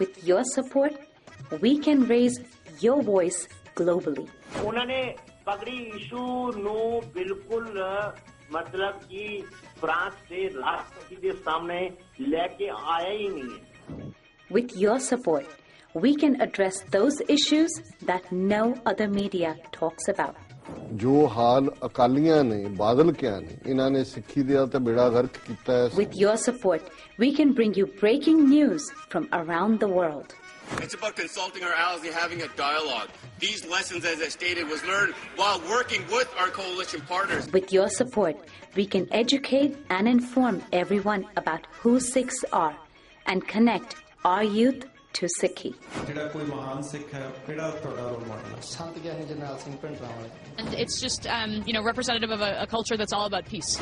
With your support, we can raise your voice globally. ਉਹਨਾਂ ਨੇ ਪਗੜੀ ਇਸ਼ੂ ਨੂੰ ਬਿਲਕੁਲ ਮਤਲਬ ਕਿ ਫਰਾਂਸ ਦੇ ਰਾਸ਼ਟਰਪਤੀ ਦੇ ਸਾਹਮਣੇ ਲੈ ਕੇ ਆਇਆ ਹੀ ਨਹੀਂ ਹੈ With your support, we can address those issues that no other media talks about. ਜੋ ਹਾਲ ਅਕਾਲੀਆਂ ਨੇ ਬਾਦਲ ਕਿਆ ਨੇ ਇਹਨਾਂ ਨੇ ਸਿੱਖੀ ਦਾ ਤੇ ਬੇੜਾ ਗਰਕ ਕੀਤਾ ਹੈ With your support, we can bring you breaking news from around the world. It's about consulting our allies and having a dialogue. These lessons, as I stated, was learned while working with our coalition partners. With your support, we can educate and inform everyone about who Sikhs are and connect our youth to Sikhi. And it's just, um, you know, representative of a, a culture that's all about peace.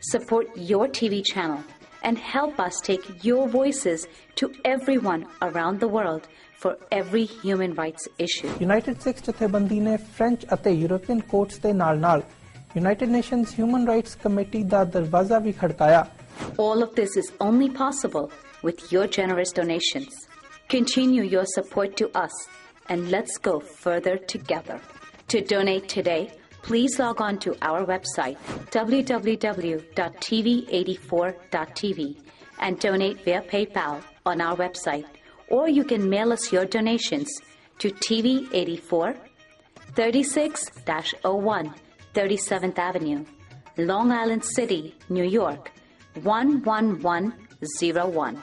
Support your TV channel and help us take your voices to everyone around the world for every human rights issue. United Sikh ਜਥੇਬੰਦੀ ਨੇ French ਅਤੇ European courts ਦੇ ਨਾਲ-ਨਾਲ United Nations Human Rights Committee ਦਾ ਦਰਵਾਜ਼ਾ ਵੀ ਖੜਕਾਇਆ All of this is only possible with your generous donations. Continue your support to us and let's go further together. To donate today, please log on to our website www.tv84.tv and donate via PayPal on our website, or you can mail us your donations to TV84 36 01 37th Avenue, Long Island City, New York 11101.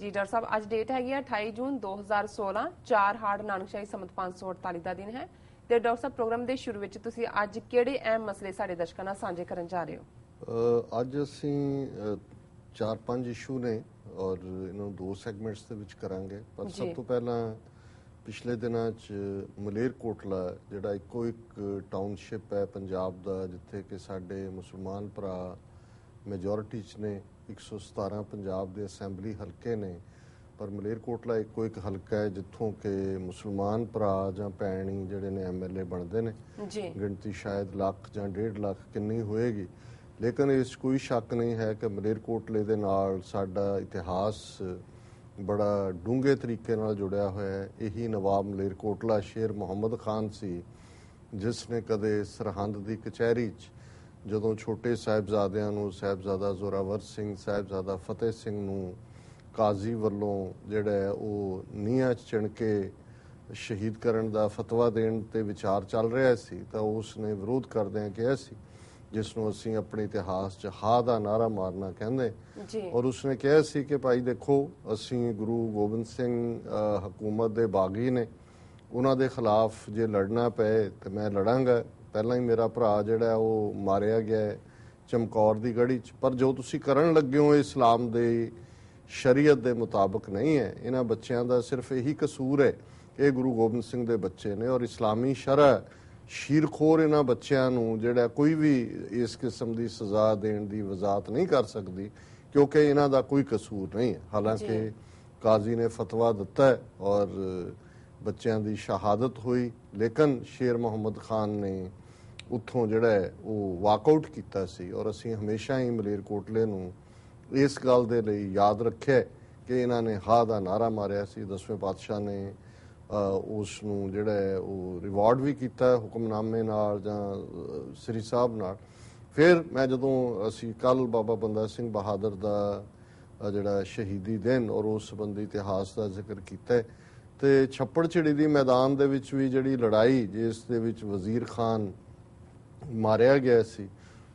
ਜੀ doctor ਸਾਹਿਬ ਅੱਜ date ਹੈਗੀ ਹੈ 28 ਜੂਨ 2016 4 ਹਾੜ ਨਾਨਕਸ਼ਾਹੀ ਸੰਮਤ 548 ਦਾ ਦਿਨ ਹੈ। ਤੇ doctor ਸਾਹਿਬ programme ਦੇ ਸ਼ੁਰੂ ਵਿੱਚ ਤੁਸੀਂ ਅੱਜ ਕਿਹੜੇ ਅਹਿਮ ਮਸਲੇ ਸਾਡੇ ਦਰਸ਼ਕਾਂ ਨਾਲ ਸਾਂਝੇ ਕਰਨ ਜਾ ਰਹੇ ਹੋ? ਅ, ਅੱਜ ਅਸੀਂ ਚਾਰ ਪੰਜ ਇਸ਼ੂ ਨੇ ਔਰ ਇਹਨਾਂ ਦੋ ਸੈਗਮੈਂਟਸ ਦੇ ਵਿੱਚ ਕਰਾਂਗੇ। ਪਰ। ਸਭ ਤੋਂ ਪਹਿਲਾਂ ਪਿਛਲੇ ਦਿਨਾਂ 'ਚ ਮਲੇਰਕੋਟਲਾ ਜਿਹੜਾ ਇੱਕੋ ਇੱਕ ਟਾਊਨਸ਼ਿਪ ਹੈ ਪੰਜਾਬ ਦਾ ਜਿੱਥੇ ਕਿ ਸਾਡੇ ਮੁਸਲਮਾਨ ਭਰਾ ਮੈਜੋਰਿਟੀ 'ਚ ਨੇ 117 ਪੰਜਾਬ ਦੇ ਅਸੈਂਬਲੀ ਹਲਕੇ ਨੇ ਪਰ ਮਲੇਰਕੋਟਲਾ ਇੱਕੋ ਇੱਕ ਹਲਕਾ ਹੈ ਜਿੱਥੋਂ ਕਿ ਮੁਸਲਮਾਨ ਭਰਾ ਜਾਂ ਭੈਣੀ ਜਿਹੜੇ ਨੇ ਐਮਐਲਏ ਬਣਦੇ ਨੇ। ਜੀ। ਗਿਣਤੀ ਸ਼ਾਇਦ ਲੱਖ ਜਾਂ ਡੇਢ ਲੱਖ ਕਿੰਨੀ ਹੋਏਗੀ। ਲੇਕਿਨ ਇਸ ਕੋਈ ਸ਼ੱਕ ਨਹੀਂ ਹੈ ਕਿ ਮਲੇਰਕੋਟਲੇ ਦੇ ਨਾਲ ਸਾਡਾ ਇਤਿਹਾਸ ਬੜਾ ਡੂੰਘੇ ਤਰੀਕੇ ਨਾਲ ਜੁੜਿਆ ਹੋਇਆ ਹੈ। ਇਹੀ ਨਵਾਬ ਮਲੇਰਕੋਟਲਾ ਸ਼ੇਰ ਮੁਹੰਮਦ ਖਾਨ ਸੀ ਜਿਸ ਨੇ ਕਦੇ ਸਰਹੰਦ ਦੀ ਕਚਹਿਰੀ 'ਚ ਜਦੋਂ ਛੋਟੇ ਸਾਹਿਬਜ਼ਾਦਿਆਂ ਨੂੰ ਸਾਹਿਬਜ਼ਾਦਾ ਜ਼ੋਰਾਵਰ ਸਿੰਘ ਸਾਹਿਬਜ਼ਾਦਾ ਫਤਿਹ ਸਿੰਘ ਨੂੰ ਕਾਜ਼ੀ ਵੱਲੋਂ ਜਿਹੜਾ ਹੈ ਉਹ ਨੀਹਾਂ 'ਚ ਚਿਣ ਕੇ ਸ਼ਹੀਦ ਕਰਨ ਦਾ ਫਤਵਾ ਦੇਣ ਤੇ ਵਿਚਾਰ ਚੱਲ ਰਿਹਾ ਸੀ ਤਾਂ ਉਸ ਨੇ ਵਿਰੋਧ ਕਰਦਿਆਂ ਕਿਹਾ ਸੀ ਜਿਸ ਨੂੰ ਅਸੀਂ ਆਪਣੇ ਇਤਿਹਾਸ 'ਚ ਹਾ ਦਾ ਨਾਰਾ ਮਾਰਨਾ ਕਹਿੰਦੇ। ਔਰ ਉਸਨੇ ਕਿਹਾ ਸੀ ਕਿ ਭਾਈ ਦੇਖੋ ਅਸੀਂ ਗੁਰੂ ਗੋਬਿੰਦ ਸਿੰਘ ਹਕੂਮਤ ਦੇ ਬਾਗੀ ਨੇ। ਉਹਨਾਂ ਦੇ ਖਿਲਾਫ ਜੇ ਲੜਨਾ ਪਏ ਤੇ ਮੈਂ ਲੜਾਂਗਾ। ਪਹਿਲਾਂ ਹੀ ਮੇਰਾ ਭਰਾ ਜਿਹੜਾ ਉਹ ਮਾਰਿਆ ਗਿਆ ਹੈ ਚਮਕੌਰ ਦੀ ਗੜੀ 'ਚ। ਪਰ ਜੋ ਤੁਸੀਂ ਕਰਨ ਲੱਗੇ ਹੋ ਇਸਲਾਮ ਦੇ ਸ਼ਰੀਅਤ ਦੇ ਮੁਤਾਬਕ ਨਹੀਂ ਹੈ। ਇਹਨਾਂ ਬੱਚਿਆਂ ਦਾ ਸਿਰਫ ਇਹੀ ਕਸੂਰ ਹੈ ਇਹ ਗੁਰੂ ਗੋਬਿੰਦ ਸਿੰਘ ਦੇ ਬੱਚੇ ਨੇ ਔਰ ਇਸਲਾਮੀ ਸ਼ਰਅ ਸ਼ੀਰਖੋਰ ਇਹਨਾਂ ਬੱਚਿਆਂ ਨੂੰ ਜਿਹੜਾ ਕੋਈ ਵੀ ਇਸ ਕਿਸਮ ਦੀ ਸਜ਼ਾ ਦੇਣ ਦੀ ਵਜ਼ਾਤ ਨਹੀਂ ਕਰ ਸਕਦੀ ਕਿਉਂਕਿ ਇਹਨਾਂ ਦਾ ਕੋਈ ਕਸੂਰ ਨਹੀਂ ਹੈ। ਹਾਲਾਂਕਿ ਕਾਜ਼ੀ ਨੇ ਫਤਵਾ ਦਿੱਤਾ ਹੈ ਔਰ ਬੱਚਿਆਂ ਦੀ ਸ਼ਹਾਦਤ ਹੋਈ ਲੇਕਿਨ ਸ਼ੇਰ ਮੁਹੰਮਦ ਖਾਨ ਨੇ ਉੱਥੋਂ ਜਿਹੜਾ ਹੈ ਉਹ ਵਾਕਆਊਟ ਕੀਤਾ ਸੀ ਔਰ ਅਸੀਂ ਹਮੇਸ਼ਾ ਹੀ ਮਲੇਰਕੋਟਲੇ ਨੂੰ ਇਸ ਗੱਲ ਦੇ ਲਈ ਯਾਦ ਰੱਖਿਆ ਕਿ ਇਹਨਾਂ ਨੇ ਹਾ ਦਾ ਨਾਰਾ ਮਾਰਿਆ ਸੀ। ਦਸਵੇਂ ਪਾਤਸ਼ਾਹ ਨੇ ਉਸ ਨੂੰ ਜਿਹੜਾ ਹੈ ਉਹ ਰਿਵਾਰਡ ਵੀ ਕੀਤਾ ਹੁਕਮਨਾਮੇ ਨਾਲ ਜਾਂ ਸ੍ਰੀ ਸਾਹਿਬ ਨਾਲ। ਫਿਰ ਮੈਂ ਜਦੋਂ ਅਸੀਂ ਕੱਲ ਬਾਬਾ ਬੰਦਾ ਸਿੰਘ ਬਹਾਦਰ ਦਾ ਜਿਹੜਾ ਸ਼ਹੀਦੀ ਦਿਨ ਔਰ ਉਸ ਸੰਬੰਧੀ ਇਤਿਹਾਸ ਦਾ ਜ਼ਿਕਰ ਕੀਤਾ ਹੈ, ਤੇ ਛੱਪੜ ਝਿੜੀ ਦੀ ਮੈਦਾਨ ਦੇ ਵਿੱਚ ਵੀ ਜਿਹੜੀ ਲੜਾਈ ਜਿਸ ਦੇ ਵਿੱਚ ਵਜ਼ੀਰ ਖਾਨ ਮਾਰਿਆ ਗਿਆ ਸੀ।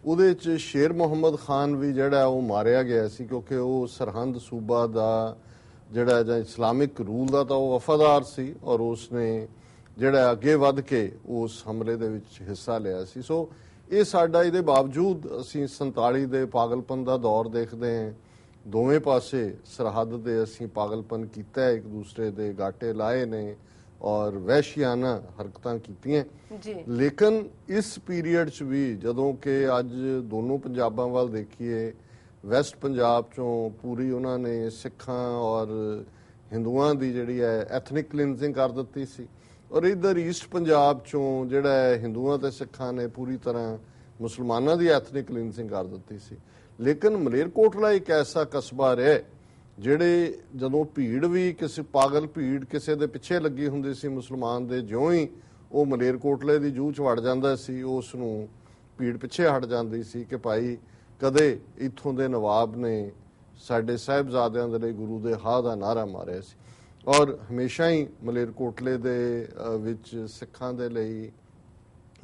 ਉਹਦੇ ਚ ਸ਼ੇਰ ਮੁਹੰਮਦ ਖਾਨ ਵੀ ਜਿਹੜਾ ਉਹ ਮਾਰਿਆ ਗਿਆ ਸੀ ਕਿਉਂਕਿ ਉਹ ਸਰਹੰਦ ਸੂਬਾ ਦਾ ਜਿਹੜਾ ਜਾਂ ਇਸਲਾਮਿਕ ਰੂਲ ਦਾ ਤਾਂ ਉਹ ਵਫਾਦਾਰ ਸੀ ਔਰ ਉਸਨੇ ਜਿਹੜਾ ਅੱਗੇ ਵੱਧ ਕੇ ਉਸ ਹਮਲੇ ਦੇ ਵਿੱਚ ਹਿੱਸਾ ਲਿਆ ਸੀ। ਸੋ ਇਹ ਸਾਡਾ ਇਹਦੇ ਬਾਵਜੂਦ ਅਸੀਂ 47 ਦੇ ਪਾਗਲਪਨ ਦਾ ਦੌਰ ਦੇਖਦੇ ਹਾਂ। ਦੋਵੇਂ ਪਾਸੇ ਸਰਹੱਦ ਦੇ ਅਸੀਂ ਪਾਗਲਪਨ ਕੀਤਾ ਇੱਕ ਦੂਸਰੇ ਦੇ ਗਾਟੇ ਲਾਏ ਨੇ। ਔਰ ਵਹਿਸ਼ੀਆਨਾ ਹਰਕਤਾਂ ਕੀਤੀਆਂ। ਜੀ। ਲੇਕਿਨ ਇਸ ਪੀਰੀਅਡ 'ਚ ਵੀ ਜਦੋਂ ਕਿ ਅੱਜ ਦੋਨੋਂ ਪੰਜਾਬਾਂ ਵੱਲ ਦੇਖੀਏ ਵੈਸਟ ਪੰਜਾਬ ਚੋਂ ਪੂਰੀ ਉਹਨਾਂ ਨੇ ਸਿੱਖਾਂ ਔਰ ਹਿੰਦੂਆਂ ਦੀ ਜਿਹੜੀ ਹੈ ਐਥਨਿਕ ਕਲੀਨਜ਼ਿੰਗ ਕਰ ਦਿੱਤੀ ਸੀ। ਔਰ ਇਧਰ ਈਸਟ ਪੰਜਾਬ ਚੋਂ ਜਿਹੜਾ ਹੈ ਹਿੰਦੂਆਂ ਤੇ ਸਿੱਖਾਂ ਨੇ ਪੂਰੀ ਤਰ੍ਹਾਂ ਮੁਸਲਮਾਨਾਂ ਦੀ ਐਥਨਿਕ ਕਲੀਨਜ਼ਿੰਗ ਕਰ ਦਿੱਤੀ ਸੀ। ਲੇਕਿਨ ਮਲੇਰਕੋਟਲਾ ਇੱਕ ਐਸਾ ਕਸਬਾ ਰਿਹਾ ਜਿਹੜੇ ਜਦੋਂ ਭੀੜ ਵੀ ਕਿਸੇ ਪਾਗਲ ਭੀੜ ਕਿਸੇ ਦੇ ਪਿੱਛੇ ਲੱਗੀ ਹੁੰਦੀ ਸੀ ਮੁਸਲਮਾਨ ਦੇ ਜਿਉਂ ਹੀ ਉਹ ਮਲੇਰਕੋਟਲੇ ਦੀ ਜੂਹ ਚ ਵੜ ਜਾਂਦਾ ਸੀ, ਉਸ ਨੂੰ ਭੀੜ ਪਿੱਛੇ ਹਟ ਜਾਂਦੀ ਸੀ ਕਿ ਭਾਈ ਕਦੇ ਇੱਥੋਂ ਦੇ ਨਵਾਬ ਨੇ ਸਾਡੇ ਸਾਹਿਬਜ਼ਾਦਿਆਂ ਦੇ ਲਈ ਗੁਰੂ ਦੇ ਹਾਂ ਦਾ ਨਾਰਾ ਮਾਰਿਆ ਸੀ। ਔਰ ਹਮੇਸ਼ਾ ਹੀ ਮਲੇਰਕੋਟਲੇ ਦੇ ਵਿੱਚ ਸਿੱਖਾਂ ਦੇ ਲਈ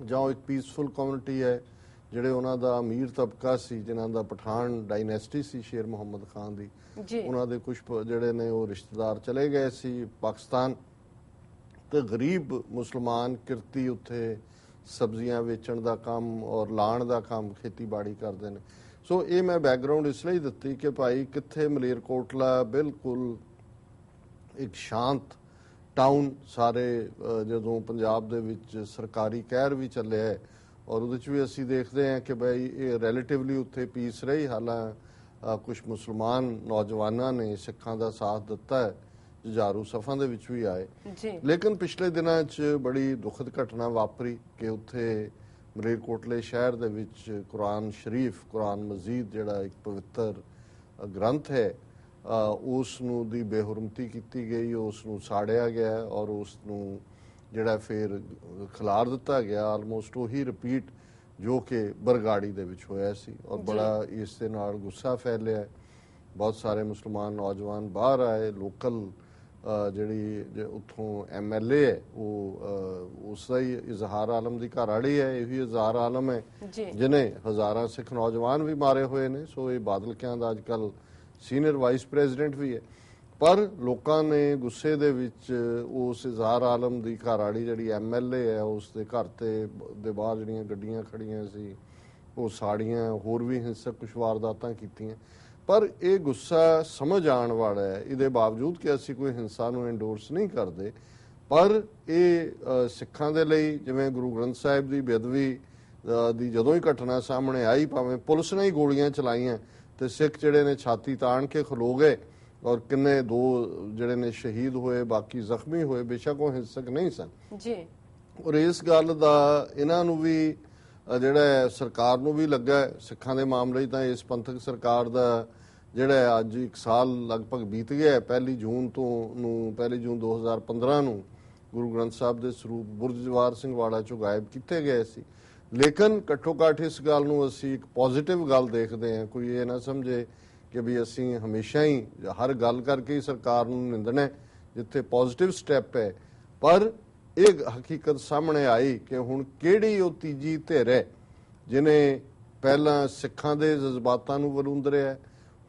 ਜਾਂ ਉਹ ਇੱਕ ਪੀਸਫੁਲ ਕਮਿਊਨਿਟੀ ਹੈ ਜਿਹੜੇ ਉਹਨਾਂ ਦਾ ਅਮੀਰ ਤਬਕਾ ਸੀ ਜਿਨ੍ਹਾਂ ਦਾ ਪਠਾਨ ਡਾਇਨੈਸਟੀ ਸੀ ਸ਼ੇਰ ਮੁਹੰਮਦ ਖਾਨ ਦੀ ਉਹਨਾਂ ਦੇ ਕੁਝ ਜਿਹੜੇ ਨੇ ਉਹ ਰਿਸ਼ਤੇਦਾਰ ਚਲੇ ਗਏ ਸੀ ਪਾਕਿਸਤਾਨ ਤੇ ਗਰੀਬ ਮੁਸਲਮਾਨ ਕਿਰਤੀ ਉੱਥੇ ਸਬਜ਼ੀਆਂ ਵੇਚਣ ਦਾ ਕੰਮ ਔਰ ਲਾਣ ਦਾ ਕੰਮ ਖੇਤੀਬਾੜੀ ਕਰਦੇ ਨੇ। ਸੋ ਇਹ ਮੈਂ ਬੈਕਗ੍ਰਾਉਂਡ ਇਸ ਲਈ ਦਿੱਤੀ ਕਿ ਭਾਈ ਕਿੱਥੇ ਮਲੇਰਕੋਟਲਾ ਬਿਲਕੁਲ ਇੱਕ ਸ਼ਾਂਤ ਟਾਊਨ ਸਾਰੇ ਜਦੋਂ ਪੰਜਾਬ ਦੇ ਵਿੱਚ ਸਰਕਾਰੀ ਕਹਿਰ ਵੀ ਚੱਲਿਆ ਹੈ ਔਰ ਉਹਦੇ ਚ ਵੀ ਅਸੀਂ ਦੇਖਦੇ ਹਾਂ ਕਿ ਭਾਈ ਇਹ ਰਿਲੇਟਿਵਲੀ ਉੱਥੇ ਪੀਸ ਰਹੀ। ਹਾਲਾਂ ਕੁਝ ਮੁਸਲਮਾਨ ਨੌਜਵਾਨਾਂ ਨੇ ਸਿੱਖਾਂ ਦਾ ਸਾਥ ਦਿੱਤਾ ਹੈ ਜੁਝਾਰੂ ਸਫਾਂ ਦੇ ਵਿੱਚ ਵੀ ਆਏ। ਜੀ। ਲੇਕਿਨ ਪਿਛਲੇ ਦਿਨਾਂ 'ਚ ਬੜੀ ਦੁਖਦ ਘਟਨਾ ਵਾਪਰੀ ਕਿ ਉੱਥੇ ਮਲੇਰਕੋਟਲੇ ਸ਼ਹਿਰ ਦੇ ਵਿੱਚ ਕੁਰਾਨ ਸ਼ਰੀਫ ਕੁਰਾਨ ਮਜੀਦ ਜਿਹੜਾ ਇੱਕ ਪਵਿੱਤਰ ਗ੍ਰੰਥ ਹੈ ਉਸ ਨੂੰ ਦੀ ਬੇਹਰਮਤੀ ਕੀਤੀ ਗਈ ਉਸ ਨੂੰ ਸਾੜਿਆ ਗਿਆ ਔਰ ਉਸ ਨੂੰ ਜਿਹੜਾ ਫਿਰ ਖਿਲਾਰ ਦਿੱਤਾ ਗਿਆ ਆਲਮੋਸਟ ਉਹੀ ਰਿਪੀਟ ਜੋ ਕਿ ਬਰਗਾੜੀ ਦੇ ਵਿੱਚ ਹੋਇਆ ਸੀ ਔਰ ਬੜਾ ਇਸ ਦੇ ਨਾਲ ਗੁੱਸਾ ਫੈਲਿਆ। ਬਹੁਤ ਸਾਰੇ ਮੁਸਲਮਾਨ ਨੌਜਵਾਨ ਬਾਹਰ ਆਏ ਲੋਕਲ ਜਿਹੜੀ ਉੱਥੋਂ ਐਮਐਲਏ ਹੈ ਉਹ ਉਸ ਦਾ ਹੀ ਇਜ਼ਹਾਰ ਆਲਮ ਦੀ ਘਰਾੜੀ ਹੈ ਇਹ ਵੀ ਇਜ਼ਹਾਰ ਆਲਮ ਹੈ ਜਿਨੇ ਹਜ਼ਾਰਾਂ ਸਿੱਖ ਨੌਜਵਾਨ ਵੀ ਮਾਰੇ ਹੋਏ ਨੇ। ਸੋ ਇਹ ਬਾਦਲ ਕਿਆਂ ਦਾ ਅੱਜਕੱਲ ਸੀਨੀਅਰ ਵਾਈਸ ਪ੍ਰੈਜ਼ੀਡੈਂਟ ਵੀ ਹੈ। ਪਰ ਲੋਕਾਂ ਨੇ ਗੁੱਸੇ ਦੇ ਵਿੱਚ ਉਸ ਇਜ਼ਹਾਰ ਆਲਮ ਦੀ ਘਰਾੜੀ ਜਿਹੜੀ ਐਮਐਲਏ ਹੈ, ਉਸ ਦੇ ਘਰ ਤੇ ਦੇ ਬਾਹਰ ਜਿਹੜੀਆਂ ਗੱਡੀਆਂ ਖੜੀਆਂ ਸੀ, ਉਹ ਸਾੜੀਆਂ, ਹੋਰ ਵੀ ਹਿੰਸਕ ਕੁਛ ਵਾਰਦਾਤਾਂ ਕੀਤੀਆਂ। ਪਰ ਇਹ ਗੁੱਸਾ ਸਮਝ ਆਉਣ ਵਾਲਾ ਹੈ। ਇਹਦੇ ਬਾਵਜੂਦ ਕਿ ਅਸੀਂ ਕੋਈ ਹਿੰਸਾ ਨੂੰ ਐਂਡੋਰਸ ਨਹੀਂ ਕਰਦੇ, ਪਰ ਇਹ ਸਿੱਖਾਂ ਦੇ ਲਈ ਜਿਵੇਂ ਗੁਰੂ ਗ੍ਰੰਥ ਸਾਹਿਬ ਦੀ ਬੇਅਦਬੀ ਦੀ ਜਦੋਂ ਹੀ ਘਟਨਾ ਸਾਹਮਣੇ ਆਈ, ਭਾਵੇਂ ਪੁਲਿਸ ਨੇ ਹੀ ਗੋਲੀਆਂ ਚਲਾਈਆਂ ਤੇ ਸਿੱਖ ਜਿਹੜੇ ਨੇ ਛਾਤੀ ਤਾਣ ਕੇ ਖਲੋ ਗਏ ਔਰ ਕਿੰਨੇ ਦੋ ਜਿਹੜੇ ਨੇ ਸ਼ਹੀਦ ਹੋਏ ਬਾਕੀ ਜ਼ਖਮੀ ਹੋਏ ਬੇਸ਼ੱਕ ਉਹ ਹਿੰਸਕ ਨਹੀਂ ਸਨ। ਜੀ। ਔਰ ਇਸ ਗੱਲ ਦਾ ਇਹਨਾਂ ਨੂੰ ਵੀ ਜਿਹੜਾ ਸਰਕਾਰ ਨੂੰ ਵੀ ਲੱਗਾ। ਸਿੱਖਾਂ ਦੇ ਮਾਮਲੇ ਤਾਂ ਇਸ ਪੰਥਕ ਸਰਕਾਰ ਦਾ ਜਿਹੜਾ ਅੱਜ ਇੱਕ ਸਾਲ ਲਗਭਗ ਬੀਤ ਗਿਆ ਹੈ। ਪਹਿਲੀ ਜੂਨ ਤੋਂ ਨੂੰ ਪਹਿਲੀ ਜੂਨ 2015 ਨੂੰ ਗੁਰੂ ਗ੍ਰੰਥ ਸਾਹਿਬ ਦੇ ਸਰੂਪ ਬੁਰਜ ਜਵਾਰ ਸਿੰਘ ਵਾੜਾ ਚੋਂ ਗਾਇਬ ਕੀਤੇ ਗਏ ਸੀ। ਲੇਕਿਨ ਘੱਟੋ ਘੱਟ ਇਸ ਗੱਲ ਨੂੰ ਅਸੀਂ ਇੱਕ ਪੋਜ਼ਿਟਿਵ ਗੱਲ ਦੇਖਦੇ ਹਾਂ। ਕੋਈ ਇਹ ਨਾ ਸਮਝੇ ਕਿ ਵੀ ਅਸੀਂ ਹਮੇਸ਼ਾ ਹੀ ਹਰ ਗੱਲ ਕਰਕੇ ਹੀ ਸਰਕਾਰ ਨੂੰ ਨਿੰਦਣਾ ਜਿੱਥੇ ਪੋਜ਼ਿਟਿਵ ਸਟੈਪ ਹੈ। ਪਰ ਇਹ ਹਕੀਕਤ ਸਾਹਮਣੇ ਆਈ ਕਿ ਹੁਣ ਕਿਹੜੀ ਉਹ ਤੀਜੀ ਧਿਰ ਹੈ ਜਿਨੇ ਪਹਿਲਾਂ ਸਿੱਖਾਂ ਦੇ ਜਜ਼ਬਾਤਾਂ ਨੂੰ ਵਲੂੰਦ ਰਿਹਾ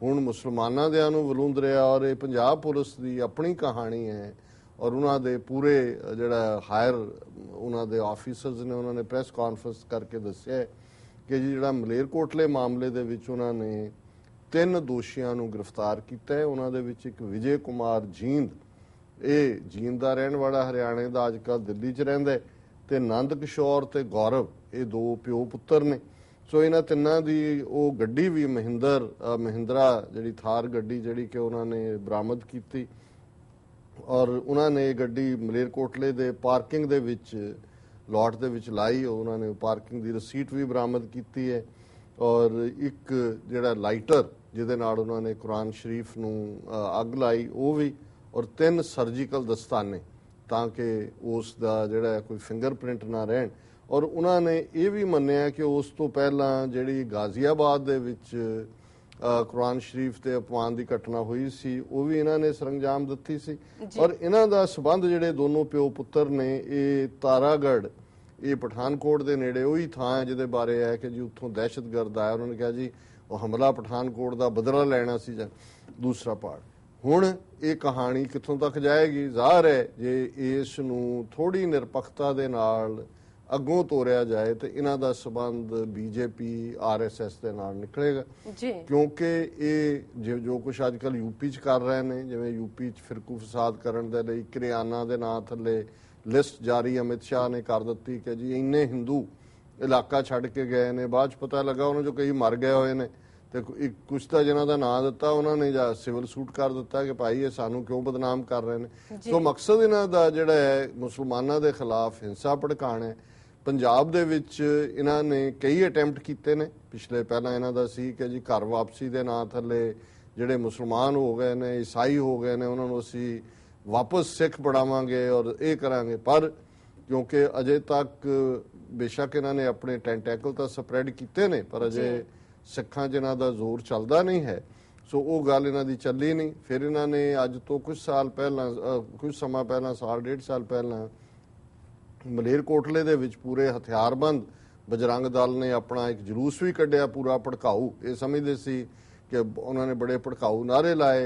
ਹੁਣ ਮੁਸਲਮਾਨਾਂ ਦੇ ਨੂੰ ਵਲੂੰਦ ਰਿਹਾ ਔਰ ਇਹ ਪੰਜਾਬ ਪੁਲਿਸ ਦੀ ਆਪਣੀ ਕਹਾਣੀ ਹੈ ਔਰ ਉਹਨਾਂ ਦੇ ਪੂਰੇ ਜਿਹੜਾ ਹਾਇਰ ਉਹਨਾਂ ਦੇ ਆਫੀਸਰਸ ਨੇ ਉਹਨਾਂ ਨੇ ਪ੍ਰੈਸ ਕਾਨਫਰੰਸ ਕਰਕੇ ਦੱਸਿਆ ਕਿ ਜੀ ਜਿਹੜਾ ਮਲੇਰਕੋਟਲੇ ਮਾਮਲੇ ਦੇ ਵਿੱਚ ਉਹਨਾਂ ਨੇ ਤਿੰਨ ਦੋਸ਼ੀਆਂ ਨੂੰ ਗ੍ਰਿਫਤਾਰ ਕੀਤਾ ਹੈ। ਉਹਨਾਂ ਦੇ ਵਿੱਚ ਇੱਕ ਵਿਜੇ ਕੁਮਾਰ ਜੀਂਦ, ਇਹ ਜੀਂਦ ਦਾ ਰਹਿਣ ਵਾਲਾ ਹਰਿਆਣੇ ਦਾ ਅੱਜ ਕੱਲ੍ਹ ਦਿੱਲੀ 'ਚ ਰਹਿੰਦਾ ਹੈ ਤੇ ਨੰਦ ਕਿਸ਼ੋਰ ਤੇ ਗੌਰਵ, ਇਹ ਦੋ ਪਿਓ ਪੁੱਤਰ ਨੇ। ਸੋ ਇਹਨਾਂ ਤਿੰਨਾਂ ਦੀ ਉਹ ਗੱਡੀ ਵੀ ਮਹਿੰਦਰ ਮਹਿੰਦਰਾ ਜਿਹੜੀ ਥਾਰ ਗੱਡੀ ਜਿਹੜੀ ਕਿ ਉਹਨਾਂ ਨੇ ਬਰਾਮਦ ਕੀਤੀ ਔਰ ਉਹਨਾਂ ਨੇ ਇਹ ਗੱਡੀ ਮਲੇਰਕੋਟਲੇ ਦੇ ਪਾਰਕਿੰਗ ਦੇ ਵਿੱਚ, ਲੋਟ ਦੇ ਵਿੱਚ ਲਾਈ। ਉਹਨਾਂ ਨੇ ਪਾਰਕਿੰਗ ਦੀ ਰਸੀਟ ਵੀ ਬਰਾਮਦ ਕੀਤੀ ਹੈ ਔਰ ਇੱਕ ਜਿਹੜਾ ਲਾਈਟਰ ਜਿਹਦੇ ਨਾਲ ਉਹਨਾਂ ਨੇ ਕੁਰਾਨ ਸ਼ਰੀਫ ਨੂੰ ਅੱਗ ਲਾਈ ਉਹ ਵੀ ਔਰ ਤਿੰਨ ਸਰਜੀਕਲ ਦਸਤਾਨੇ ਤਾਂ ਕਿ ਉਸ ਦਾ ਜਿਹੜਾ ਕੋਈ ਫਿੰਗਰਪ੍ਰਿੰਟ ਨਾ ਰਹਿਣ। ਔਰ ਉਹਨਾਂ ਨੇ ਇਹ ਵੀ ਮੰਨਿਆ ਕਿ ਉਸ ਤੋਂ ਪਹਿਲਾਂ ਜਿਹੜੀ ਗਾਜ਼ੀਆਬਾਦ ਦੇ ਵਿੱਚ ਕੁਰਾਨ ਸ਼ਰੀਫ ਤੇ ਅਪਮਾਨ ਦੀ ਘਟਨਾ ਹੋਈ ਸੀ ਉਹ ਵੀ ਇਹਨਾਂ ਨੇ ਸਰੰਜਾਮ ਦਿੱਤੀ ਸੀ। ਔਰ ਇਹਨਾਂ ਦਾ ਸਬੰਧ ਜਿਹੜੇ ਦੋਨੋਂ ਪਿਓ ਪੁੱਤਰ ਨੇ ਇਹ ਤਾਰਾਗੜ ਇਹ ਪਠਾਨਕੋਟ ਦੇ ਨੇੜੇ ਉਹੀ ਥਾਂ ਹੈ ਜਿਹਦੇ ਬਾਰੇ ਹੈ ਕਿ ਜੀ ਉੱਥੋਂ ਦਹਿਸ਼ਤਗਰਦ ਆਇਆ ਉਹਨਾਂ ਨੇ ਕਿਹਾ ਜੀ ਉਹ ਹਮਲਾ ਪਠਾਨਕੋਟ ਦਾ ਬਦਲਾ ਲੈਣਾ ਸੀ ਜਾਂ ਦੂਸਰਾ ਪਾਰਟ ਹੁਣ ਇਹ ਕਹਾਣੀ ਕਿੱਥੋਂ ਤੱਕ ਜਾਏਗੀ? ਜ਼ਾਹਰ ਹੈ ਜੇ ਇਸ ਨੂੰ ਥੋੜੀ ਨਿਰਪੱਖਤਾ ਦੇ ਨਾਲ ਅੱਗੋਂ ਤੋਰਿਆ ਜਾਏ ਤੇ ਇਹਨਾਂ ਦਾ ਸਬੰਧ ਬੀਜੇਪੀ ਆਰਐਸਐਸ ਦੇ ਨਾਲ ਨਿਕਲੇਗਾ। ਜੀ। ਕਿਉਂਕਿ ਇਹ ਜੋ- ਜੋ ਕੁਝ ਅੱਜ ਕੱਲ ਯੂਪੀ ਚ ਕਰ ਰਹੇ ਨੇ ਜਿਵੇਂ ਯੂਪੀ ਚ ਫਿਰਕੂ ਫਸਾਦ ਕਰਨ ਦੇ ਲਈ ਕਿਰਿਆਨਾ ਦੇ ਨਾਂ ਥੱਲੇ ਲਿਸਟ ਜਾਰੀ ਅਮਿਤ ਸ਼ਾਹ ਨੇ ਕਰ ਦਿੱਤੀ ਕਿ ਜੀ ਇੰਨੇ ਹਿੰਦੂ ਇਲਾਕਾ ਛੱਡ ਕੇ ਗਏ ਨੇ ਬਾਅਦ ਚ ਪਤਾ ਲੱਗਾ ਉਹਨਾਂ ਚੋਂ ਕਈ ਮਰ ਗਏ ਹੋਏ ਨੇ। ਤੇ ਕੁਛ ਤਾਂ ਜਿਹਨਾਂ ਦਾ ਨਾਂ ਦਿੱਤਾ ਉਹਨਾਂ ਨੇ ਜਾਂ ਸਿਵਲ ਸੂਟ ਕਰ ਦਿੱਤਾ ਕਿ ਭਾਈ ਇਹ ਸਾਨੂੰ ਕਿਉਂ ਬਦਨਾਮ ਕਰ ਰਹੇ ਨੇ। ਸੋ ਮਕਸਦ ਇਹਨਾਂ ਦਾ ਜਿਹੜਾ ਹੈ ਮੁਸਲਮਾਨਾਂ ਦੇ ਖਿਲਾਫ ਹਿੰਸਾ ਭੜਕਾਉਣਾ ਹੈ। ਪੰਜਾਬ ਦੇ ਵਿੱਚ ਇਹਨਾਂ ਨੇ ਕਈ ਅਟੈਂਪਟ ਕੀਤੇ ਨੇ। ਪਿਛਲੇ ਪਹਿਲਾਂ ਇਹਨਾਂ ਦਾ ਸੀ ਕਿ ਜੀ ਘਰ ਵਾਪਸੀ ਦੇ ਨਾਂ ਥੱਲੇ ਜਿਹੜੇ ਮੁਸਲਮਾਨ ਹੋ ਗਏ ਨੇ ਈਸਾਈ ਹੋ ਗਏ ਨੇ ਉਹਨਾਂ ਨੂੰ ਅਸੀਂ ਵਾਪਸ ਸਿੱਖ ਬਣਾਵਾਂਗੇ ਔਰ ਇਹ ਕਰਾਂਗੇ। ਪਰ ਕਿਉਂਕਿ ਅਜੇ ਤੱਕ ਬੇਸ਼ੱਕ ਇਹਨਾਂ ਨੇ ਆਪਣੇ ਟੈਂਟੈਕਲ ਤਾਂ ਸਪਰੈਡ ਕੀਤੇ ਨੇ ਪਰ ਅਜੇ ਸਿੱਖਾਂ ਇਹਨਾਂ ਦਾ ਜ਼ੋਰ ਚੱਲਦਾ ਨਹੀਂ ਹੈ। ਸੋ ਉਹ ਗੱਲ ਇਹਨਾਂ ਦੀ ਚੱਲੀ ਨਹੀਂ। ਫਿਰ ਇਹਨਾਂ ਨੇ ਅੱਜ ਤੋਂ ਕੁਝ ਸਾਲ ਪਹਿਲਾਂ ਕੁਝ ਸਮਾਂ ਪਹਿਲਾਂ ਸਾਲ ਡੇਢ ਸਾਲ ਪਹਿਲਾਂ ਮਲੇਰਕੋਟਲੇ ਦੇ ਵਿੱਚ ਪੂਰੇ ਹਥਿਆਰਬੰਦ ਬਜਰੰਗ ਦਲ ਨੇ ਆਪਣਾ ਇੱਕ ਜਲੂਸ ਵੀ ਕੱਢਿਆ ਪੂਰਾ ਭੜਕਾਊ। ਇਹ ਸਮਝਦੇ ਸੀ ਕਿ ਉਹਨਾਂ ਨੇ ਬੜੇ ਭੜਕਾਊ ਨਾਰੇ ਲਾਏ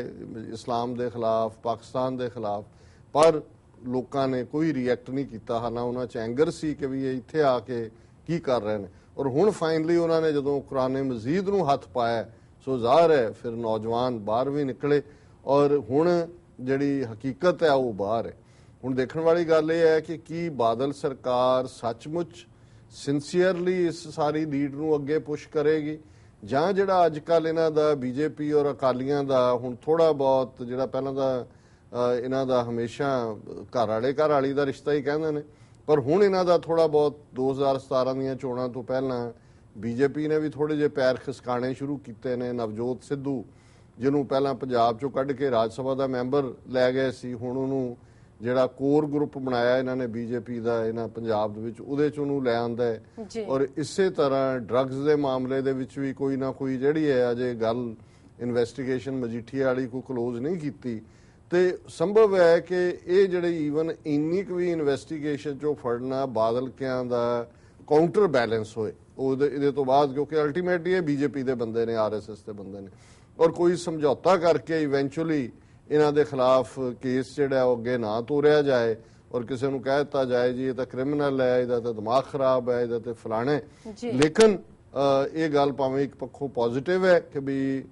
ਇਸਲਾਮ ਦੇ ਖਿਲਾਫ ਪਾਕਿਸਤਾਨ ਦੇ ਖਿਲਾਫ। ਪਰ ਲੋਕਾਂ ਨੇ ਕੋਈ ਰਿਐਕਟ ਨਹੀਂ ਕੀਤਾ ਹਾਲਾਂ ਉਹਨਾਂ ਚ ਐਂਗਰ ਸੀ ਕਿ ਵੀ ਇਹ ਇੱਥੇ ਆ ਕੇ ਕੀ ਕਰ ਰਹੇ ਨੇ। ਔਰ ਹੁਣ ਫਾਈਨਲੀ ਉਹਨਾਂ ਨੇ ਜਦੋਂ ਕੁਰਾਨੇ ਮਜੀਦ ਨੂੰ ਹੱਥ ਪਾਇਆ, ਸੋ ਜ਼ਾਹਰ ਹੈ ਫਿਰ ਨੌਜਵਾਨ ਬਾਹਰ ਵੀ ਨਿਕਲੇ ਔਰ ਹੁਣ ਜਿਹੜੀ ਹਕੀਕਤ ਹੈ ਉਹ ਬਾਹਰ ਹੈ। ਹੁਣ ਦੇਖਣ ਵਾਲੀ ਗੱਲ ਇਹ ਹੈ ਕਿ ਕੀ ਬਾਦਲ ਸਰਕਾਰ ਸੱਚਮੁੱਚ ਸਿੰਸੀਅਰਲੀ ਇਸ ਸਾਰੀ ਲੀਡ ਨੂੰ ਅੱਗੇ ਪੁਸ਼ ਕਰੇਗੀ? ਜਾਂ ਜਿਹੜਾ ਅੱਜ ਕੱਲ ਇਹਨਾਂ ਦਾ ਬੀਜੇਪੀ ਔਰ ਅਕਾਲੀਆਂ ਦਾ ਹੁਣ ਥੋੜਾ ਬਹੁਤ ਜਿਹੜਾ ਪਹਿਲਾਂ ਦਾ ਇਹਨਾਂ ਦਾ ਹਮੇਸ਼ਾ ਘਰ ਵਾਲੇ ਘਰ ਵਾਲੀ ਦਾ ਰਿਸ਼ਤਾ ਹੀ ਕਹਿੰਦੇ ਨੇ। ਪਰ ਹੁਣ ਇਹਨਾਂ ਦਾ ਥੋੜਾ ਬਹੁਤ 2017 ਦੀਆਂ ਚੋਣਾਂ ਤੋਂ ਪਹਿਲਾਂ ਬੀਜੇਪੀ ਨੇ ਵੀ ਥੋੜੇ ਜਿਹੇ ਪੈਰ ਖਿਸਕਾਣੇ ਸ਼ੁਰੂ ਕੀਤੇ ਨੇ। ਨਵਜੋਤ ਸਿੱਧੂ ਜਿਹਨੂੰ ਪਹਿਲਾਂ ਪੰਜਾਬ ਚੋਂ ਕੱਢ ਕੇ ਰਾਜ ਸਭਾ ਦਾ ਮੈਂਬਰ ਲੈ ਗਏ ਸੀ ਹੁਣ ਉਹਨੂੰ ਜਿਹੜਾ ਕੋਰ ਗਰੁੱਪ ਬਣਾਇਆ ਇਹਨਾਂ ਨੇ ਬੀਜੇਪੀ ਦਾ ਇਹਨਾਂ ਪੰਜਾਬ ਦੇ ਵਿੱਚ ਉਹਦੇ ਚ ਉਹਨੂੰ ਲੈ ਆਂਦਾ ਹੈ। ਜੀ। ਔਰ ਇਸੇ ਤਰ੍ਹਾਂ ਡਰੱਗਸ ਦੇ ਮਾਮਲੇ ਦੇ ਵਿੱਚ ਵੀ ਕੋਈ ਨਾ ਕੋਈ ਜਿਹੜੀ ਹੈ ਅਜੇ ਗੱਲ ਇਨਵੈਸਟੀਗੇਸ਼ਨ ਮਜੀਠੀਆ ਵਾਲੀ ਕੋਈ ਕਲੋਜ਼ ਨਹੀਂ ਕੀਤੀ। ਤੇ ਸੰਭਵ ਹੈ ਕਿ ਇਹ ਜਿਹੜੇ ਈਵਨ ਇੰਨੀ ਕੁ ਵੀ ਇਨਵੈਸਟੀਗੇਸ਼ਨ ਚੋਂ ਫੜਨਾ ਬਾਦਲ ਕਿਆਂ ਦਾ ਕਾਊਂਟਰ ਬੈਲੈਂਸ ਹੋਏ ਉਹਦੇ ਇਹਦੇ ਤੋਂ ਬਾਅਦ ਕਿਉਂਕਿ ਅਲਟੀਮੇਟਲੀ ਇਹ ਬੀਜੇਪੀ ਦੇ ਬੰਦੇ ਨੇ ਆਰਐਸਐਸ ਦੇ ਬੰਦੇ ਨੇ ਔਰ ਕੋਈ ਸਮਝੌਤਾ ਕਰਕੇ ਇਵੈਂਚੁਅਲੀ ਇਹਨਾਂ ਦੇ ਖਿਲਾਫ ਕੇਸ ਜਿਹੜਾ ਉਹ ਅੱਗੇ ਨਾ ਤੋਰਿਆ ਜਾਏ ਔਰ ਕਿਸੇ ਨੂੰ ਕਹਿ ਦਿੱਤਾ ਜਾਏ ਜੀ ਇਹ ਤਾਂ ਕ੍ਰਿਮੀਨਲ ਹੈ ਇਹਦਾ ਤਾਂ ਦਿਮਾਗ ਖਰਾਬ ਹੈ ਇਹਦਾ ਤੇ ਫਲਾਣੇ। ਲੇਕਿਨ ਇਹ ਗੱਲ ਭਾਵੇਂ ਇੱਕ ਪੱਖੋਂ ਪੋਜ਼ਿਟਿਵ ਹੈ ਕਿ ਵੀ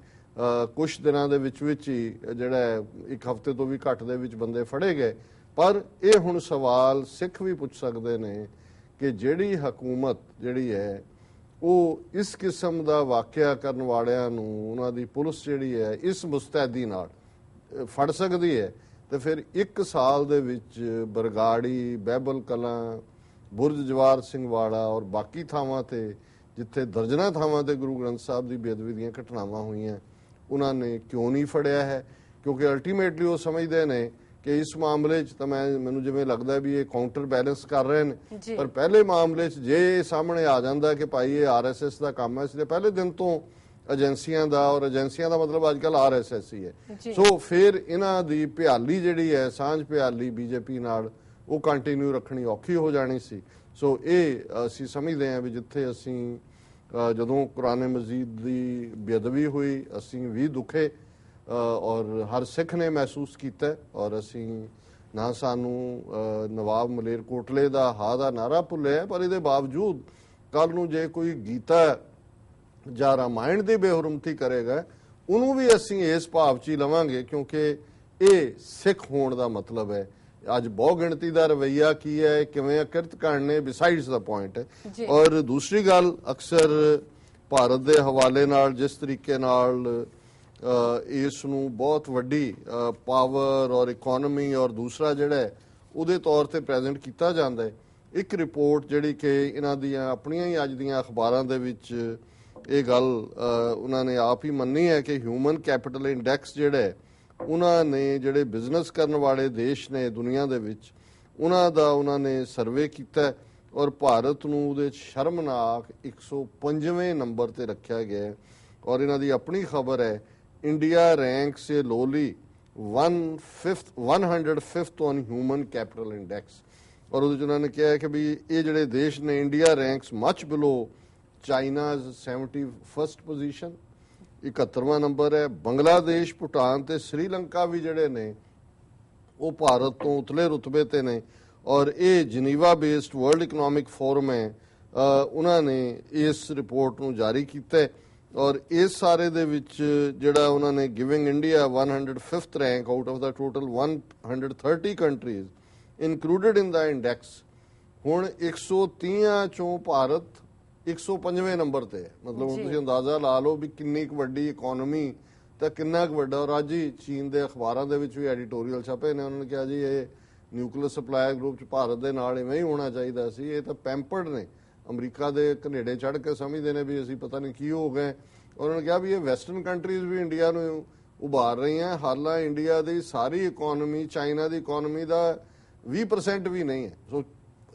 ਕੁਝ ਦਿਨਾਂ ਦੇ ਵਿੱਚ ਵਿੱਚ ਹੀ ਜਿਹੜਾ ਇੱਕ ਹਫ਼ਤੇ ਤੋਂ ਵੀ ਘੱਟ ਦੇ ਵਿੱਚ ਬੰਦੇ ਫੜੇ ਗਏ। ਪਰ ਇਹ ਹੁਣ ਸਵਾਲ ਸਿੱਖ ਵੀ ਪੁੱਛ ਸਕਦੇ ਨੇ ਕਿ ਜਿਹੜੀ ਹਕੂਮਤ ਜਿਹੜੀ ਹੈ, ਉਹ ਇਸ ਕਿਸਮ ਦਾ ਵਾਕਿਆ ਕਰਨ ਵਾਲਿਆਂ ਨੂੰ, ਉਹਨਾਂ ਦੀ ਪੁਲਿਸ ਜਿਹੜੀ ਹੈ, ਇਸ ਮੁਸਤੈਦੀ ਨਾਲ ਫੜ ਸਕਦੀ ਹੈ। ਤੇ ਫਿਰ ਇੱਕ ਸਾਲ ਦੇ ਵਿੱਚ ਬਰਗਾੜੀ, ਬਹਿਬਲ ਕਲਾਂ, ਬੁਰਜ ਜਵਾਰ ਸਿੰਘ ਵਾਲਾ ਔਰ ਬਾਕੀ ਥਾਵਾਂ ਤੇ, ਜਿੱਥੇ ਦਰਜਨਾਂ ਥਾਵਾਂ ਤੇ ਗੁਰੂ ਗ੍ਰੰਥ ਸਾਹਿਬ ਦੀ ਬੇਅਦਬੀ ਦੀਆਂ ਘਟਨਾਵਾਂ ਹੋਈਆਂ ਉਹਨਾਂ ਨੇ ਕਿਉਂ ਨਹੀਂ ਫੜਿਆ ਹੈ ਕਿਉਂਕਿ ਅਲਟੀਮੇਟਲੀ ਉਹ ਸਮਝਦੇ ਨੇ ਕਿ ਇਸ ਮਾਮਲੇ 'ਚ ਤਾਂ ਮੈਂ ਮੈਨੂੰ ਜਿਵੇਂ ਲੱਗਦਾ ਵੀ ਇਹ ਕਾਊਂਟਰ ਬੈਲੈਂਸ ਕਰ ਰਹੇ ਨੇ। ਪਰ ਪਹਿਲੇ ਮਾਮਲੇ 'ਚ ਜੇ ਸਾਹਮਣੇ ਆ ਜਾਂਦਾ ਕਿ ਭਾਈ ਇਹ ਆਰਐਸਐਸ ਦਾ ਕੰਮ ਹੈ ਇਸ ਲਈ ਪਹਿਲੇ ਦਿਨ ਤੋਂ ਏਜੰਸੀਆਂ ਦਾ ਔਰ ਏਜੰਸੀਆਂ ਦਾ ਮਤਲਬ ਅੱਜਕੱਲ ਆਰਐਸਐਸ ਹੀ ਹੈ। ਸੋ ਫਿਰ ਇਹਨਾਂ ਦੀ ਭਿਆਲੀ ਜਿਹੜੀ ਹੈ ਸਾਂਝ ਭਿਆਲੀ ਬੀਜੇਪੀ ਨਾਲ ਉਹ ਕੰਟੀਨਿਊ ਰੱਖਣੀ ਔਖੀ ਹੋ ਜਾਣੀ ਸੀ ਸੋ ਇਹ ਅਸੀਂ ਸਮਝਦੇ ਹਾਂ ਵੀ ਜਿੱਥੇ ਅਸੀਂ ਜਦੋਂ ਕੁਰਾਨ ਮਜੀਦ ਦੀ ਬੇਅਦਬੀ ਹੋਈ, ਅਸੀਂ ਵੀ ਦੁਖੇ ਔਰ ਹਰ ਸਿੱਖ ਨੇ ਮਹਿਸੂਸ ਕੀਤਾ ਔਰ ਅਸੀਂ ਨਾ ਸਾਨੂੰ ਨਵਾਬ ਮਲੇਰਕੋਟਲੇ ਦਾ ਹਾ ਦਾ ਨਾਰਾ ਭੁੱਲਿਆ, ਪਰ ਇਹਦੇ ਬਾਵਜੂਦ ਕੱਲ ਨੂੰ ਜੇ ਕੋਈ ਗੀਤਾ ਜਾਂ ਰਾਮਾਇਣ ਦੀ ਬੇਹਰਮਤੀ ਕਰੇਗਾ, ਉਹਨੂੰ ਵੀ ਅਸੀਂ ਇਸ ਭਾਵ ਚ ਹੀ ਲਵਾਂਗੇ ਕਿਉਂਕਿ ਇਹ ਸਿੱਖ ਹੋਣ ਦਾ ਮਤਲਬ ਹੈ। ਅੱਜ ਬਹੁ ਗਿਣਤੀ ਦਾ ਰਵਈਆ ਕੀ ਹੈ ਕਿਵੇਂ ਅਕਿਰਤ ਕਰਨੇ ਬਿਸਾਈਡਸ ਦਾ ਪੁਆਇੰਟ। ਹੈ ਔਰ ਦੂਸਰੀ ਗੱਲ ਅਕਸਰ ਭਾਰਤ ਦੇ ਹਵਾਲੇ ਨਾਲ ਜਿਸ ਤਰੀਕੇ ਨਾਲ ਇਸ ਨੂੰ ਬਹੁਤ ਵੱਡੀ ਪਾਵਰ ਔਰ ਇਕਨੋਮੀ ਔਰ ਦੂਸਰਾ ਜਿਹੜਾ ਉਹਦੇ ਤੌਰ ਤੇ ਪ੍ਰੈਜ਼ੈਂਟ ਕੀਤਾ ਜਾਂਦਾ ਹੈ ਇੱਕ ਰਿਪੋਰਟ ਜਿਹੜੀ ਕਿ ਇਹਨਾਂ ਦੀਆਂ ਆਪਣੀਆਂ ਹੀ ਅੱਜ ਦੀਆਂ ਅਖਬਾਰਾਂ ਦੇ ਵਿੱਚ ਇਹ ਗੱਲ ਉਹਨਾਂ ਨੇ ਆਪ ਹੀ ਮੰਨੀ ਹੈ ਕਿ ਹਿਊਮਨ ਕੈਪੀਟਲ ਇੰਡੈਕਸ ਜਿਹੜਾ ਹੈ ਉਹਨਾਂ ਨੇ ਜਿਹੜੇ ਬਿਜ਼ਨਸ ਕਰਨ ਵਾਲੇ ਦੇਸ਼ ਨੇ ਦੁਨੀਆ ਦੇ ਵਿੱਚ, ਉਹਨਾਂ ਦਾ ਉਹਨਾਂ ਨੇ ਸਰਵੇ ਕੀਤਾ ਔਰ ਭਾਰਤ ਨੂੰ ਉਹਦੇ 'ਚ ਸ਼ਰਮਨਾਕ 105ਵੇਂ ਨੰਬਰ ਤੇ ਰੱਖਿਆ ਗਿਆ ਔਰ ਇਹਨਾਂ ਦੀ ਆਪਣੀ ਖਬਰ ਹੈ India ranks a lowly 1/5 105th on human capital index ਔਰ ਉਹਦੇ 'ਚ ਉਹਨਾਂ ਨੇ ਕਿਹਾ ਕਿ ਵੀ ਇਹ ਜਿਹੜੇ ਦੇਸ਼ ਨੇ India ranks much below China's 71st position 71ਵਾਂ number ਹੈ। ਬੰਗਲਾਦੇਸ਼, ਭੂਟਾਨ ਤੇ ਸ੍ਰੀਲੰਕਾ ਵੀ ਜਿਹੜੇ ਨੇ, ਉਹ ਭਾਰਤ ਤੋਂ ਉਤਲੇ ਰੁਤਬੇ ਤੇ ਨੇ ਔਰ ਇਹ Geneva based World Economic Forum ਹੈ। ਉਹਨਾਂ ਨੇ ਇਸ ਰਿਪੋਰਟ ਨੂੰ ਜਾਰੀ ਕੀਤਾ ਔਰ ਇਸ ਸਾਰੇ ਦੇ ਵਿੱਚ ਜਿਹੜਾ ਉਹਨਾਂ ਨੇ giving India 105th rank out of the total 130 countries included in the index ਹੁਣ 130 ਚੋਂ ਭਾਰਤ 105ਵੇਂ ਨੰਬਰ ਤੇ। ਮਤਲਬ ਹੁਣ ਤੁਸੀਂ ਅੰਦਾਜ਼ਾ ਲਾ ਲਓ ਵੀ ਕਿੰਨੀ ਕੁ ਵੱਡੀ ਇਕਨੋਮੀ ਤਾਂ ਕਿੰਨਾ ਕੁ ਵੱਡਾ। ਔਰ ਅੱਜ ਹੀ ਚੀਨ ਦੇ ਅਖਬਾਰਾਂ ਦੇ ਵਿੱਚ ਵੀ ਐਡੀਟੋਰੀਅਲ ਛਪੇ ਨੇ। ਉਹਨਾਂ ਨੇ ਕਿਹਾ ਜੀ ਇਹ ਨਿਊਕਲੀਅਰ ਸਪਲਾਈ ਗਰੁੱਪ ਚ ਭਾਰਤ ਦੇ ਨਾਲ ਇਵੇਂ ਹੀ ਹੋਣਾ ਚਾਹੀਦਾ ਸੀ। ਇਹ ਤਾਂ ਪੈਂਪਰਡ ਨੇ। ਅਮਰੀਕਾ ਦੇ ਕਨੇਡੇ ਚੜ ਕੇ ਸਮਝਦੇ ਨੇ ਵੀ ਅਸੀਂ ਪਤਾ ਨਹੀਂ ਕੀ ਹੋ ਗਏ। ਉਹਨਾਂ ਨੇ ਕਿਹਾ ਵੀ ਇਹ ਵੈਸਟਰਨ ਕੰਟਰੀਜ਼ ਵੀ ਇੰਡੀਆ ਨੂੰ ਉਭਾਰ ਰਹੀਆਂ। ਹਾਲਾਂ ਇੰਡੀਆ ਦੀ ਸਾਰੀ ਇਕਨੋਮੀ ਚਾਈਨਾ ਦੀ ਇਕਨੋਮੀ ਦਾ 20% ਵੀ ਨਹੀਂ ਹੈ। ਸੋ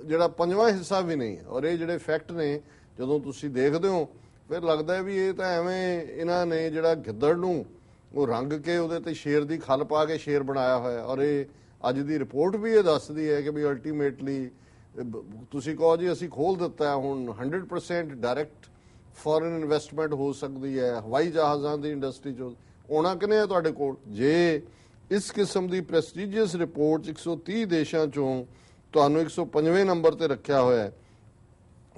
ਜਿਹੜਾ ਪੰਜਵਾਂ ਹਿੱਸਾ ਵੀ ਨਹੀਂ ਹੈ। ਔਰ ਇਹ ਜਿਹੜੇ ਫੈਕਟ ਨੇ ਜਦੋਂ ਤੁਸੀਂ ਦੇਖਦੇ ਹੋ, ਫਿਰ ਲੱਗਦਾ ਵੀ ਇਹ ਤਾਂ ਐਵੇਂ ਇਹਨਾਂ ਨੇ ਜਿਹੜਾ ਗਿੱਦੜ ਨੂੰ ਉਹ ਰੰਗ ਕੇ ਉਹਦੇ ਤੇ ਸ਼ੇਰ ਦੀ ਖਲ ਪਾ ਕੇ ਸ਼ੇਰ ਬਣਾਇਆ ਹੋਇਆ ਔਰ ਇਹ ਅੱਜ ਦੀ ਰਿਪੋਰਟ ਵੀ ਇਹ ਦੱਸਦੀ ਹੈ ਕਿ ਵੀ ਅਲਟੀਮੇਟਲੀ ਤੁਸੀਂ ਕਹੋ ਜੀ, ਅਸੀਂ ਖੋਲ ਦਿੱਤਾ ਹੈ, ਹੁਣ 100% ਡਾਇਰੈਕਟ ਫੋਰਨ ਇਨਵੈਸਟਮੈਂਟ ਹੋ ਸਕਦੀ ਹੈ, ਹਵਾਈ ਜਹਾਜ਼ਾਂ ਦੀ ਇੰਡਸਟਰੀ 'ਚੋਂ। ਆਉਣਾ ਕਿਨੇ ਹੈ ਤੁਹਾਡੇ ਕੋਲ? ਜੇ ਇਸ ਕਿਸਮ ਦੀ ਪ੍ਰੈਸਟੀਜੀਅਸ ਰਿਪੋਰਟ 130 ਦੇਸ਼ਾਂ ਚੋਂ ਤੁਹਾਨੂੰ 105ਵੇਂ ਨੰਬਰ ਤੇ ਰੱਖਿਆ ਹੋਇਆ ਹੈ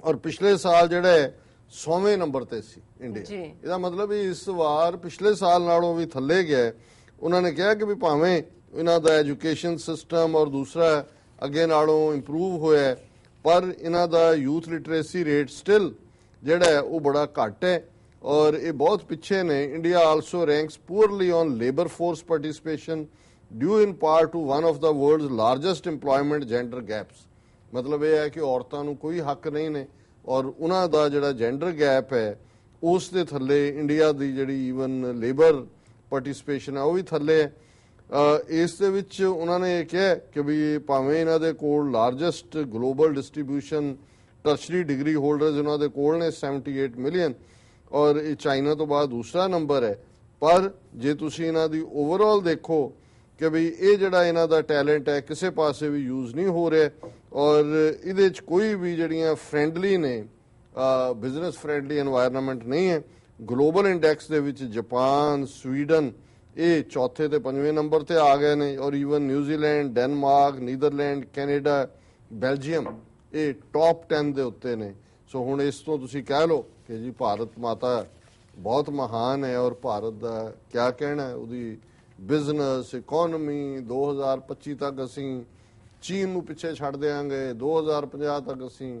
ਔਰ ਪਿਛਲੇ ਸਾਲ ਜਿਹੜਾ ਹੈ 100ਵੇਂ ਨੰਬਰ ਤੇ ਸੀ ਇੰਡੀਆ। ਇਹਦਾ ਮਤਲਬ ਇਹ ਇਸ ਵਾਰ ਪਿਛਲੇ ਸਾਲ ਨਾਲੋਂ ਵੀ ਥੱਲੇ ਗਿਆ। ਉਹਨਾਂ ਨੇ ਕਿਹਾ ਕਿ ਵੀ ਭਾਵੇਂ ਇਹਨਾਂ ਦਾ ਐਜੂਕੇਸ਼ਨ ਸਿਸਟਮ ਔਰ ਦੂਸਰਾ ਅੱਗੇ ਨਾਲੋਂ ਇੰਪਰੂਵ ਹੋਇਆ ਪਰ ਇਹਨਾਂ ਦਾ ਯੂਥ ਲਿਟਰੇਸੀ ਰੇਟ ਸਟਿਲ ਜਿਹੜਾ ਉਹ ਬੜਾ ਘੱਟ ਹੈ ਔਰ ਇਹ ਬਹੁਤ ਪਿੱਛੇ ਨੇ India also ranks poorly on labour force participation due in part to one of the world's largest employment gender gaps ਮਤਲਬ ਇਹ ਹੈ ਕਿ ਔਰਤਾਂ ਨੂੰ ਕੋਈ ਹੱਕ ਨਹੀਂ ਨੇ ਔਰ ਉਹਨਾਂ ਦਾ ਜਿਹੜਾ ਜੈਂਡਰ ਗੈਪ ਹੈ, ਉਸ ਦੇ ਥੱਲੇ ਇੰਡੀਆ ਦੀ ਜਿਹੜੀ ਈਵਨ ਲੇਬਰ ਪਾਰਟਿਸਿਪੇਸ਼ਨ ਹੈ ਉਹ ਵੀ ਥੱਲੇ ਹੈ। ਇਸ ਦੇ ਵਿੱਚ ਉਹਨਾਂ ਨੇ ਇਹ ਕਿਹਾ ਕਿ ਵੀ ਭਾਵੇਂ ਇਹਨਾਂ ਦੇ ਕੋਲ largest global distribution tertiary degree holders ਉਹਨਾਂ ਦੇ ਕੋਲ ਨੇ 78 ਮਿਲੀਅਨ ਔਰ ਇਹ ਚਾਈਨਾ ਤੋਂ ਬਾਅਦ ਦੂਸਰਾ ਨੰਬਰ ਹੈ। ਪਰ ਜੇ ਤੁਸੀਂ ਇਹਨਾਂ ਦੀ ਓਵਰਆਲ ਦੇਖੋ ਕਿ ਵੀ ਇਹ ਜਿਹੜਾ ਇਹਨਾਂ ਦਾ ਟੈਲੈਂਟ ਹੈ, ਕਿਸੇ ਪਾਸੇ ਵੀ ਯੂਜ਼ ਨਹੀਂ ਹੋ ਰਿਹਾ ਔਰ ਇਹਦੇ 'ਚ ਕੋਈ ਵੀ ਜਿਹੜੀਆਂ ਫਰੈਂਡਲੀ ਨੇ ਬਿਜ਼ਨਸ ਫਰੈਂਡਲੀ এনवायरमेंट ਨਹੀਂ ਹੈ। ਗਲੋਬਲ ਇੰਡੈਕਸ ਦੇ ਵਿੱਚ ਜਾਪਾਨ ਸਵੀਡਨ ਇਹ ਚੌਥੇ ਤੇ ਪੰਜਵੇਂ ਨੰਬਰ ਤੇ ਆ ਗਏ ਨੇ। ਔਰ even New Zealand Denmark Netherland Canada Belgium ਇਹ ਟੌਪ 10 ਦੇ ਉੱਤੇ ਨੇ। ਸੋ ਹੁਣ ਇਸ ਤੋਂ ਤੁਸੀਂ ਕਹਿ ਲਓ ਕਿ ਜੀ ਭਾਰਤ ਮਾਤਾ ਬਹੁਤ ਮਹਾਨ ਹੈ ਔਰ ਭਾਰਤ ਦਾ ਕੀ ਕਹਿਣਾ ਉਹਦੀ ਬਿਜ਼ਨਸ ਇਕਨੋਮੀ 2025 ਤੱਕ ਅਸੀਂ ਚੀਨ ਨੂੰ ਪਿੱਛੇ ਛੱਡ ਦੇਾਂਗੇ 2050 ਤੱਕ ਅਸੀਂ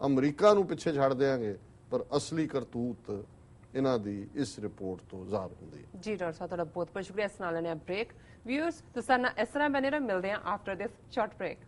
ਅਮਰੀਕਾ ਨੂੰ ਪਿੱਛੇ ਛੱਡ ਦੇਾਂਗੇ ਪਰ ਅਸਲੀ ਕਰਤੂਤ ਇਹਨਾਂ ਦੀ ਇਸ ਰਿਪੋਰਟ ਤੋਂ ਜ਼ਾਹਰ ਹੁੰਦੀ ਹੈ। ਜੀ, ਡਾਕਟਰ ਸਾਹਿਬ, ਤੁਹਾਡਾ ਬਹੁਤ ਬਹੁਤ ਸ਼ੁਕਰੀਆ। ਇਸ ਨਾਲ ਲੈਣੇ ਬ੍ਰੇਕ ਵਿਊਅਰਸ ਤੁਸੀਂ ਇਸ ਤਰ੍ਹਾਂ ਬਨੇ ਰਹੋ। ਮਿਲਦੇ ਹਾਂ ਆਫਟਰ ਦਿਸ ਸ਼ਾਰਟ ਬ੍ਰੇਕ